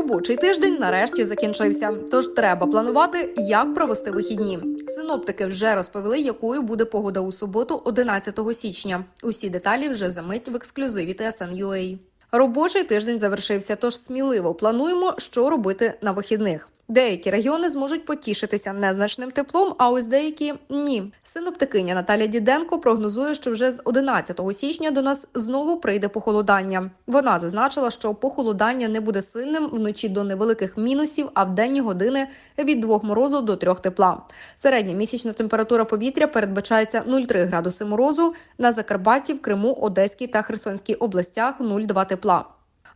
Робочий тиждень нарешті закінчився, тож треба планувати, як провести вихідні. Синоптики вже розповіли, якою буде погода у суботу, 11 січня. Усі деталі вже за мить в ексклюзиві TSN.ua. Робочий тиждень завершився, тож сміливо плануємо, що робити на вихідних. Деякі регіони зможуть потішитися незначним теплом, а ось деякі ні. Синоптикиня Наталя Діденко прогнозує, що вже з 11 січня до нас знову прийде похолодання. Вона зазначила, що похолодання не буде сильним вночі до невеликих мінусів, а в денні години від 2 морозу до 3 тепла. Середня місячна температура повітря передбачається 0,3 градуси морозу на Закарпатті, в Криму, Одеській та Херсонській областях 0,2 тепла.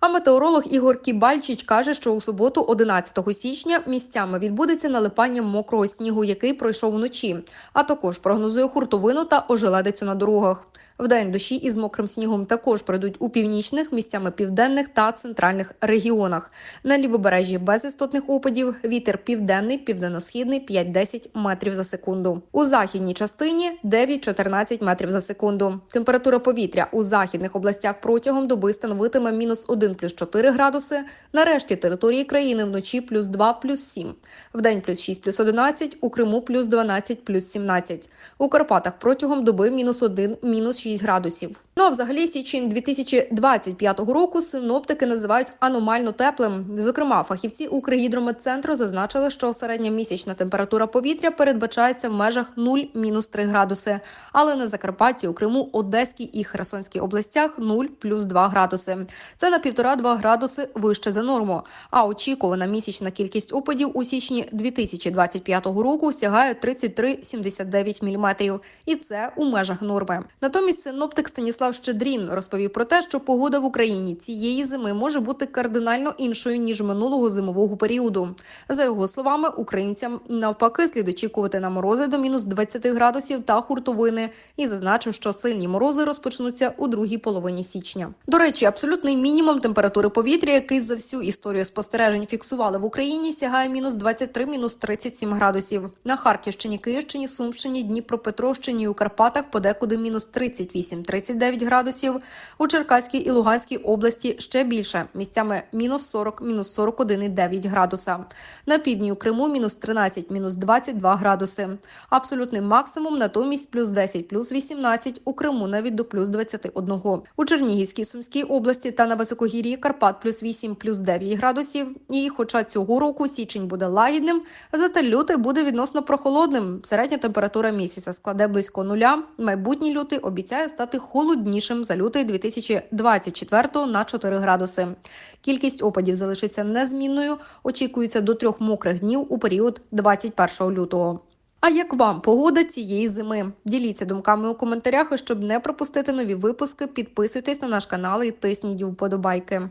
А метеоролог Ігор Кібальчич каже, що у суботу, 11 січня, місцями відбудеться налипання мокрого снігу, який пройшов вночі. А також прогнозує хуртовину та ожеледицю на дорогах. Вдень дощі із мокрим снігом також пройдуть у північних, місцями південних та центральних регіонах. На лівобережжі без істотних опадів вітер південний, південно-східний 5-10 метрів за секунду. У західній частині 9-14 метрів за секунду. Температура повітря у західних областях протягом доби становитиме мінус 1 плюс 4 градуси. На решті території країни вночі плюс 2 плюс 7. Вдень плюс 6 плюс 11, у Криму плюс 12 плюс 17. У Карпатах протягом доби мінус 1 мінус 6 градусів. А взагалі січень 2025 року синоптики називають аномально теплим. Зокрема, фахівці Укргідрометцентру зазначили, що середня місячна температура повітря передбачається в межах 0-3 градуси. Але на Закарпатті, у Криму, Одеській і Херсонській областях 0 плюс 2 градуси. Це на 1,5-2 градуси вище за норму. А очікувана місячна кількість опадів у січні 2025 року сягає 33,79 мм. І це у межах норми. Натомість синоптик Станіслав Щедрін розповів про те, що погода в Україні цієї зими може бути кардинально іншою ніж минулого зимового періоду. За його словами, українцям навпаки слід очікувати на морози до мінус 20 градусів та хуртовини, і зазначив, що сильні морози розпочнуться у другій половині січня. До речі, абсолютний мінімум температури повітря, який за всю історію спостережень фіксували в Україні, сягає мінус 23, мінус 37 градусів. На Харківщині, Київщині, Сумщині, Дніпропетровщині і у Карпатах подекуди мінус 38-39 градусів. У Черкаській і Луганській області ще більше. Місцями мінус 40, мінус 41,9 градуса. На півдні у Криму мінус 13, мінус 22 градуси. Абсолютний максимум натомість плюс 10, плюс 18, у Криму навіть до плюс 21. У Чернігівській, Сумській області та на високогір'ї Карпат плюс 8, плюс 9 градусів. І хоча цього року січень буде лагідним, зате лютий буде відносно прохолодним. Середня температура місяця складе близько нуля. Майбутній лютий обіцяє стати холоднішим за лютий 2024 на 4 градуси. Кількість опадів залишиться незмінною. Очікується до трьох мокрих днів у період 21 лютого. А як вам погода цієї зими? Діліться думками у коментарях, щоб не пропустити нові випуски, підписуйтесь на наш канал і тисніть вподобайки.